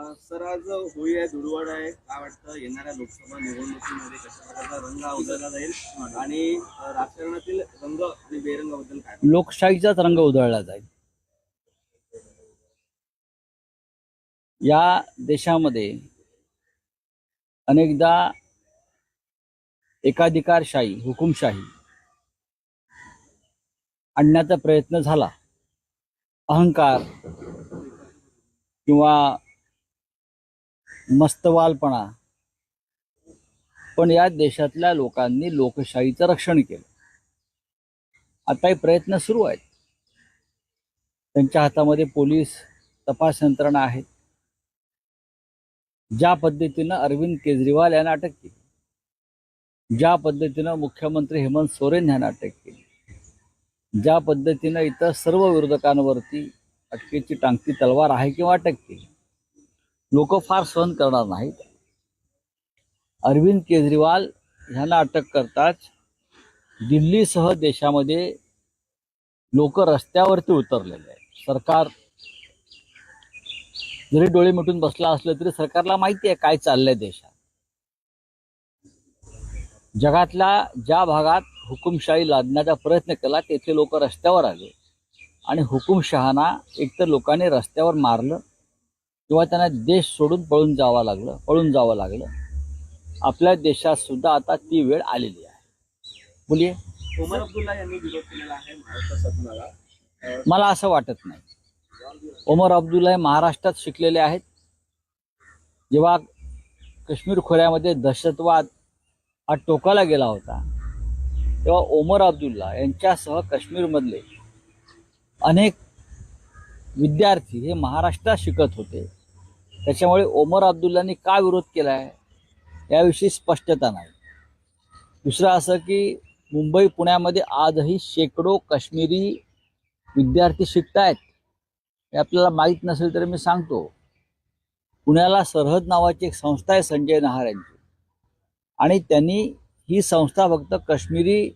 Sir आज होळी आहे दुर्वाड आहे. काय वाटतं? येणाऱ्या लोकसभा निवडणुकीमध्ये कशा प्रकारचा रंग उधळला जाईल? आणि राजकारणातील रंग आणि बेरंगाबद्दल काय? लोकशाहीचाच रंग उधळला जाईल. या देशामध्ये अनेकदा एकाधिकारशाही हुकुमशाही आणण्याचा प्रयत्न झाला. अहंकार किंवा मस्तवालपणा. पण या देशातल्या लोकांनी लोकशाहीचं रक्षण केलं. आताही प्रयत्न सुरू आहेत. त्यांच्या हातामध्ये पोलीस तपास यंत्रणा आहेत. ज्या पद्धतीनं अरविंद केजरीवाल यांना अटक केली. ज्या पद्धतीनं मुख्यमंत्री हेमंत सोरेन यांना अटक केली. ज्या पद्धतीनं इतर सर्व विरोधकांवरती अटकेची टांगती तलवार आहे किंवा अटक केली. लोक फार सहन करणार नाहीत. अरविंद केजरीवाल ह्यांना अटक करताच दिल्लीसह देशामध्ये लोक रस्त्यावरती उतरलेले आहेत. सरकार जरी डोळे मिटून बसला असलं तरी सरकारला माहिती आहे काय चाललंय देशात. जगातल्या ज्या भागात हुकुमशाही लादण्याचा प्रयत्न केला तेथे लोक रस्त्यावर आले आणि हुकुमशहाना एकतर लोकांनी रस्त्यावर मारलं किंवा त्यांना देश सोडून पळून जावं लागलं पळून जावं लागलं. आपल्या देशात सुद्धा आता ती वेळ आलेली आहे. बोलिये ओमर अब्दुल्ला यांनी विरोध केलेला आहे महाराष्ट्र शासनाला. मला असं वाटत नाही. ओमर अब्दुल्ला हे महाराष्ट्रात शिकलेले आहेत. जेव्हा काश्मीर खोऱ्यामध्ये दहशतवाद हा टोकाला गेला होता तेव्हा ओमर अब्दुल्ला यांच्यासह काश्मीरमधले अनेक विद्यार्थी हे महाराष्ट्रात शिकत होते. त्याच्यामुळे ओमर अब्दुल्लांनी का विरोध केला आहे याविषयी स्पष्टता नाही. दुसरं असं की मुंबई पुण्यामध्ये आजही शेकडो काश्मीरी विद्यार्थी शिकतायत. हे आपल्याला माहीत नसेल तरी मी सांगतो. पुण्याला सरहद नावाची एक संस्था आहे संजय नहार यांची. आणि त्यांनी ही संस्था फक्त काश्मीरी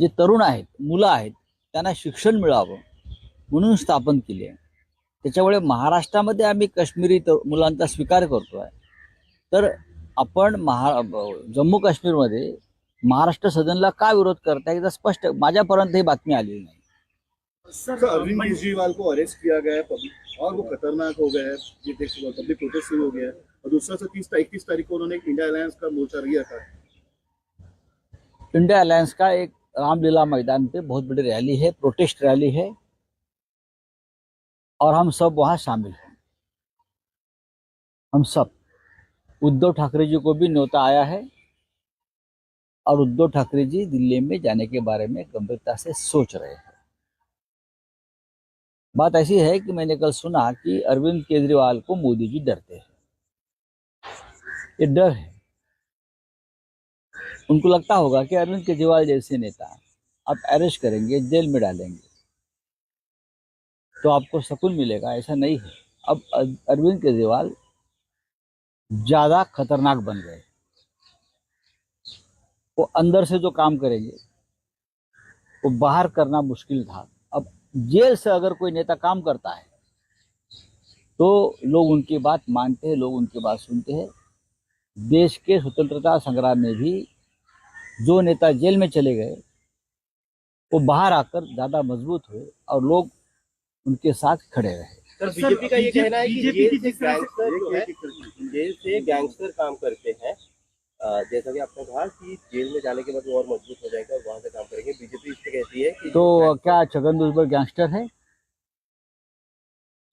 जे तरुण आहेत मुलं आहेत त्यांना शिक्षण मिळावं म्हणून स्थापन केली आहे. त्याच्यामुळे महाराष्ट्रामध्ये आम्ही काश्मीरी तर मुलांचा स्वीकार करतो आहे तर आपण महा जम्मू काश्मीरमध्ये महाराष्ट्र सदनला का विरोध करताय एकदा स्पष्ट माझ्यापर्यंत ही बातमी आलेली नाही. सर अरविंद केजरीवाल को अरेस्ट किया गया है पब्लिक और वो खतरनाक हो गया है ये देख पब्लिक प्रोटेस्ट शुरू हो गया है। और दूसरा से तीस इक्कीस तारीख को उन्होंने एक इंडिया अलायंस का मोर्चा लिया था इंडिया अलायंस का एक रामलीला मैदान पे बहुत बड़ी रैली है प्रोटेस्ट रैली है। और हम सब वहाँ शामिल हैं। हम सब। उद्धव ठाकरे जी को भी न्योता आया है और उद्धव ठाकरे जी दिल्ली में जाने के बारे में गंभीरता से सोच रहे हैं। बात ऐसी है कि मैंने कल सुना कि अरविंद केजरीवाल को मोदी जी डरते हैं। ये डर है। उनको लगता होगा कि अरविंद केजरीवाल जैसे नेता आप अरेस्ट करेंगे, जेल में डालेंगे। तो आपको सुकून मिलेगा, ऐसा नहीं है। अब अरविंद केजरीवाल ज़्यादा खतरनाक बन गए। वो अंदर से जो काम करेंगे, वो बाहर करना मुश्किल था। अब जेल से अगर कोई नेता काम करता है तो लोग उनकी बात मानते हैं, लोग उनकी बात सुनते हैं। देश के स्वतंत्रता संग्राम में भी जो नेता जेल में चले गए, वो बाहर आकर ज़्यादा मज़बूत हुए और लोग उनके साथ खड़े रहे। सर बीजेपी का ये कहना है कि बीजेपी जेल से गैंगस्टर जो है जेल से गैंगस्टर काम करते हैं। जैसा कि आपने कहा कि जेल में जाने के बाद वो और मज़बूत हो जाएगा वहाँ से काम करेंगे। बीजेपी इस पे कहती है कि तो क्या छगन दुर्बल गैंगस्टर है?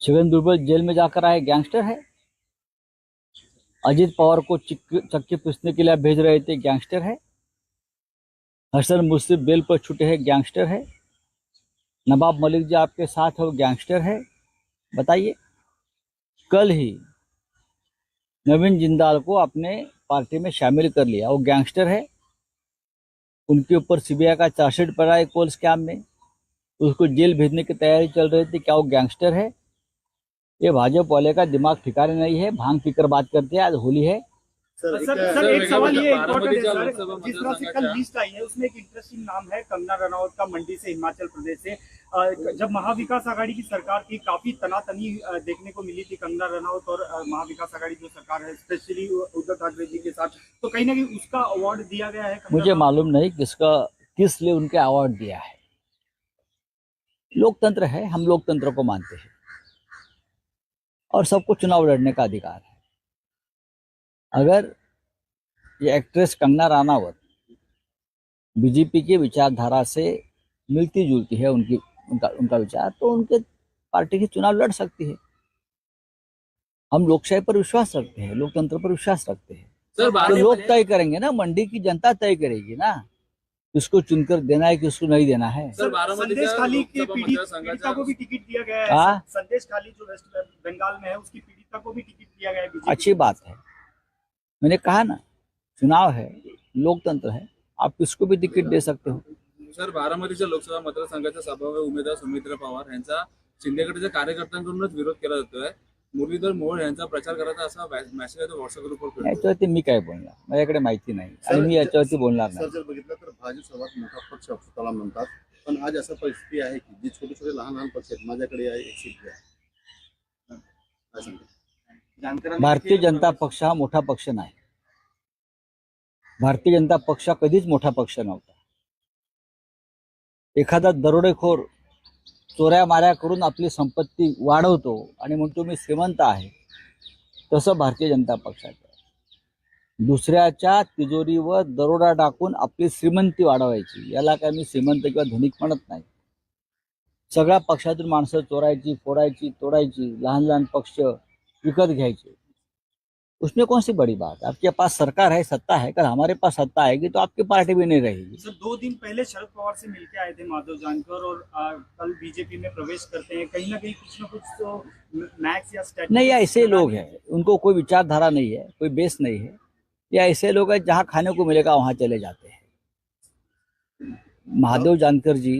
छगन दुर्बल जेल में जाकर आए गैंगस्टर है? अजीत पवार को चक्के पीसने के लिए भेज रहे थे गैंगस्टर है? हसन मुस्लिम बेल पर छूटे हैं गैंगस्टर है? नवाब मलिक जी आपके साथ है, वो गैंगस्टर है। बताइए, कल ही नवीन जिंदाल को अपने पार्टी में शामिल कर लिया। वो गैंगस्टर है, उनके ऊपर सीबीआई का चार्जशीट पड़ा है कोल स्कैम में। उसको जेल भेजने की तैयारी चल रही थी, क्या वो गैंगस्टर है? ये भाजपा वाले का दिमाग ठिकाने नहीं है, भाँग पीकर बात करते हैं, आज होली है। सर सर एक- सर एक सवाल ये इम्पोर्टेंट है सर जिस तरह से कल लिस्ट आई है उसमें एक इंटरेस्टिंग नाम है कंगना रनौत का मंडी से हिमाचल प्रदेश से। जब महाविकास आघाड़ी की सरकार थी काफ़ी तनातनी देखने को मिली थी कंगना रनौत और महाविकास आघाड़ी जो सरकार है स्पेशली उद्धव ठाकरे जी के साथ तो कहीं ना कहीं उसका अवार्ड दिया गया है मुझे मालूम नहीं किसका किस लिए उनके अवार्ड दिया है। लोकतंत्र है हम लोकतंत्र को मानते हैं। और सबको चुनाव लड़ने का अधिकार है। अगर ये एक्ट्रेस कंगना रानावत बीजेपी की विचारधारा से मिलती जुलती है उनकी उनका उनका विचार तो उनके पार्टी के चुनाव लड़ सकती है। हम लोकशाही पर विश्वास रखते हैं लोकतंत्र पर विश्वास रखते हैं। सर तो लोग तय करेंगे ना मंडी की जनता तय करेगी ना किसको चुनकर देना है किसको नहीं देना है। सर, संदेश खाली के पीड़ित पीड़िता को भी टिकट दिया गया हाँ? है। संदेश खाली जो वेस्ट बंगाल में है उसकी पीड़िता को भी टिकट दिया गया है अच्छी बात है। मैंने कहा ना चुनाव है लोकतंत्र है आप किसको भी टिकट दे सकते हो। सर बारामतीच्या लोकसभा मतदारसंघाच्या सभाव्य उमेदवार सुमित्रा पवार यांचा शिंदेगडच्या कार्यकर्त्यांकडूनच विरोध केला जातोय. मुरलीधर मोहोळ यांचा प्रचार करायचा असा मेसेज आहे तो व्हॉट्सअप ग्रुपवर. याच्यावरती मी काय बोलणार? माझ्याकडे माहिती नाही. आणि मी याच्यावरती बोलणार सर नाही जर बघितलं तर भाजप सर्वात मोठा पक्ष स्वतःला म्हणतात. पण आज असा परिस्थिती आहे की जे छोटे छोटे लहान लहान पक्ष आहेत माझ्याकडे आहे एक सीट? जानकरांनी भारतीय जनता पक्ष हा मोठा पक्ष नाही. भारतीय जनता पक्ष कधीच मोठा पक्ष नव्हता. एखादा दरोडेखोर चोऱ्या माऱ्या करून आपली संपत्ती वाढवतो आणि म्हणतो मी श्रीमंत आहे तसं भारतीय जनता पक्षाचं. दुसऱ्याच्या तिजोरीवर दरोडा टाकून आपली श्रीमंती वाढवायची याला काय मी श्रीमंत किंवा धनिक म्हणत नाही. सगळ्या पक्षातून माणसं चोरायची फोडायची तोडायची लहान लहान पक्ष विकत घ्यायचे. उसमें कौन सी बड़ी बात है? आपके पास सरकार है सत्ता है अगर हमारे पास सत्ता आएगी तो आपकी पार्टी भी नहीं रहेगी। सर दो दिन पहले शरद पवार से मिलके आए थे माधव जानकर और आ, कल बीजेपी में प्रवेश करते हैं। कहीं ना कहीं कुछ ना कुछ तो मैक्स या नहीं ये ऐसे लोग। हैं उनको कोई विचारधारा नहीं है कोई बेस नहीं है। या ऐसे लोग हैं जहाँ खाने को मिलेगा वहाँ चले जाते हैं। महादेव जानकर जी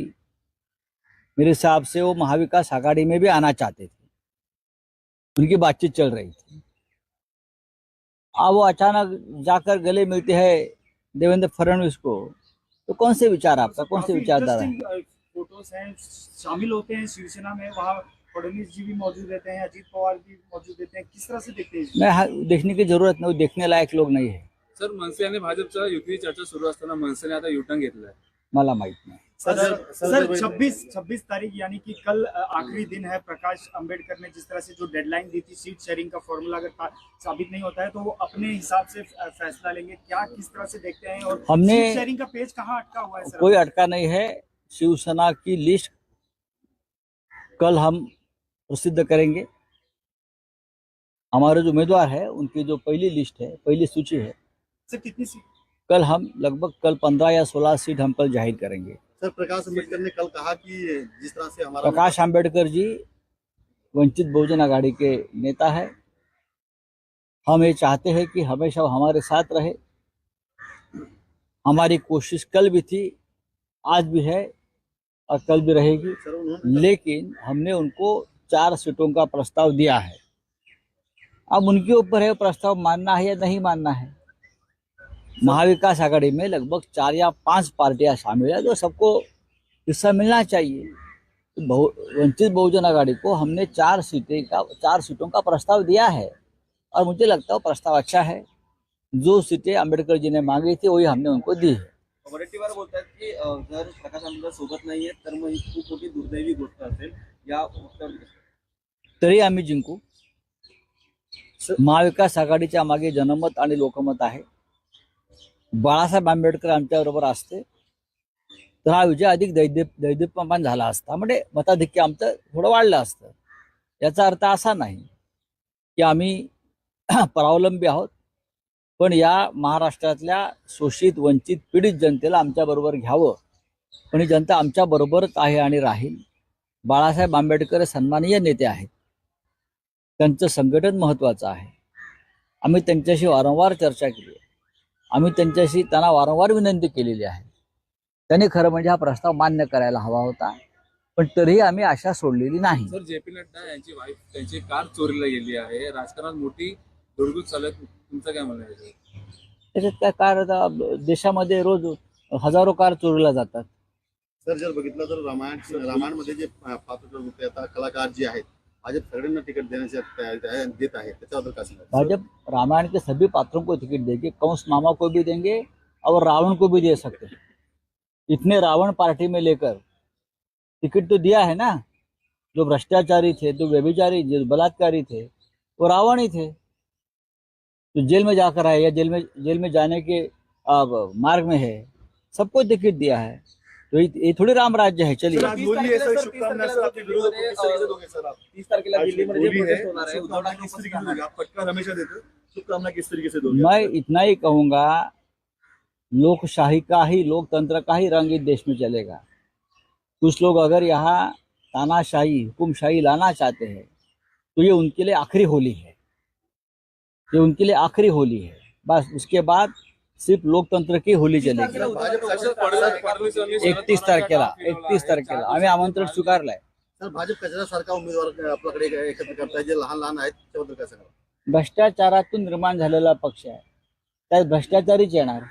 मेरे हिसाब से वो महाविकास आघाड़ी में भी आना चाहते थे। उनकी बातचीत चल रही थी। अब वो अचानक जाकर गले मिलते हैं देवेंद्र फडणवीस को तो कौन से विचार आपका? कौन से विचारधारा है? फ़ोटोज़ हैं शामिल होते हैं शिवसेना में वहाँ फडणवीस जी भी मौजूद रहते हैं अजीत पवार भी मौजूद रहते हैं। किस तरह से देखते हैं मैं हाँ, देखने की ज़रूरत नहीं देखने लायक लोग नहीं है। सर मनसे आणि भाजपच्या युतीची चर्चा सुरू असताना मनसेने आता युटर्न घेतलाय. मला माहित नाही. सर छब्बीस छब्बीस तारीख यानी कि कल आखिरी दिन है प्रकाश अंबेडकर ने जिस तरह से जो डेडलाइन दी थी सीट शेयरिंग का फॉर्मूला अगर साबित नहीं होता है तो वो अपने हिसाब से फैसला लेंगे। क्या किस तरह से देखते हैं और हमने- सीट शेयरिंग का पेज कहाँ अटका हुआ है सर? कोई अटका नहीं है। शिवसेना की लिस्ट कल हम प्रसिद्ध करेंगे। हमारे जो उम्मीदवार है उनकी जो पहली लिस्ट है पहली सूची है सर कितनी सीट कल हम लगभग कल पंद्रह या सोलह सीट हम कल ज़ाहिर करेंगे। सर प्रकाश अंबेडकर ने कल कहा कि जिस तरह से हमारा प्रकाश आंबेडकर जी वंचित बहुजन आघाड़ी के नेता है। हम ये चाहते हैं कि हमेशा वो हमारे साथ रहे। हमारी कोशिश कल भी थी आज भी है और कल भी रहेगी। लेकिन हमने उनको चार सीटों का प्रस्ताव दिया है। अब उनके ऊपर है प्रस्ताव मानना है या नहीं मानना है? महाविकास आघाड़ी में लगभग चार या पांच पार्टियां शामिल है तो सबको हिस्सा मिलना चाहिए। बहु वंचित बहुजन आघाड़ी को हमने चार सीटें का चार सीटों का प्रस्ताव दिया है और मुझे लगता है वो प्रस्ताव अच्छा है। जो सीटें अम्बेडकर जी ने मांगी थी वही हमने उनको दी है। वडेट्टीवार बोलतात की अ, जर प्रकाश आंबेडकर सोबत नाहीये तर मग ही खूप मोठी दुर्दैवी गोष्ट असेल. या वक्तव्यावर तरी आम्ही जिंकू. महाविकास आघाडीच्या मागे जनमत आणि लोकमत आहे. बाळासाहेब आंबेडकर आमच्याबरोबर असते. तर हा विजय अधिक दैद्य दैदिप्यमान झाला असता. म्हणजे मताधिक्य आमचं थोडं वाढलं असतं. याचा अर्थ असा नाही की आम्ही परावलंबी आहोत. पण या महाराष्ट्रातल्या शोषित वंचित पीडित जनतेला आमच्याबरोबर घ्यावं. पण ही जनता आमच्याबरोबरच आहे आणि राहील. बाळासाहेब आंबेडकर हे सन्माननीय नेते आहेत. त्यांचं संघटन महत्त्वाचं आहे. आम्ही त्यांच्याशी वारंवार चर्चा केली आहे. आम्ही त्यांच्याशी त्यांना वारंवार विनंती केलेली आहे. त्यांनी खरं म्हणजे हा प्रस्ताव मान्य करायला हवा होता पण तरीही आम्ही आशा सोडलेली नाही. सर जे पी नड्डा यांची वाईफ त्यांची कार चोरीला गेली आहे. राजकारणात मोठी दुर्गुत चालू आहे. तुमचं काय म्हणणं आहे याच्यावर? त्याच्यात काय कार आता देशामध्ये रोज हजारो कार चोरीला जातात. सर जर बघितलं तर रामायण रामायणमध्ये जे पात्र कलाकार जे आहेत भाजप सगळ्यांना तिकीट देण्याचे तयारी आहे- देत आहे त्याच्याबद्दल भाजप रामायण के सभी पात्रों को टिकट देगी कंस मामा को भी देंगे और रावण को भी दे सकते इतने रावण पार्टी में लेकर टिकट तो दिया है ना? जो भ्रष्टाचारी थे, जो व्यभिचारी, जो बलात्कारी थे, वो रावण ही थे। जो जेल में जाकर आए या जेल में जेल में जाने के मार्ग में है, सबको टिकट दिया है। तो ये थोड़ी राम राज्य है चलिए। मैं इतना ही कहूँगा लोकशाही का ही लोकतंत्र का ही रंग इस देश में चलेगा। कुछ लोग अगर यहाँ तानाशाही हुकुमशाही लाना चाहते हैं तो ये उनके लिए आखिरी होली है। ये उनके लिए आखिरी होली है। बस उसके बाद सिर्फ लोकतंत्र की होली चलेगी शरद एकतीस तारखेला एकतीस. तारखेला. आम्ही आमंत्रण स्वीकारलंय. सर भाजप कचऱ्यासारखा उमेदवार आपल्याकडे एक- एकत्र करताय? जे लहान लहान आहेत त्याबद्दल काय सांगाल? भ्रष्टाचारातून निर्माण झालेला पक्ष आहे. त्यात भ्रष्टाचारीच येणार.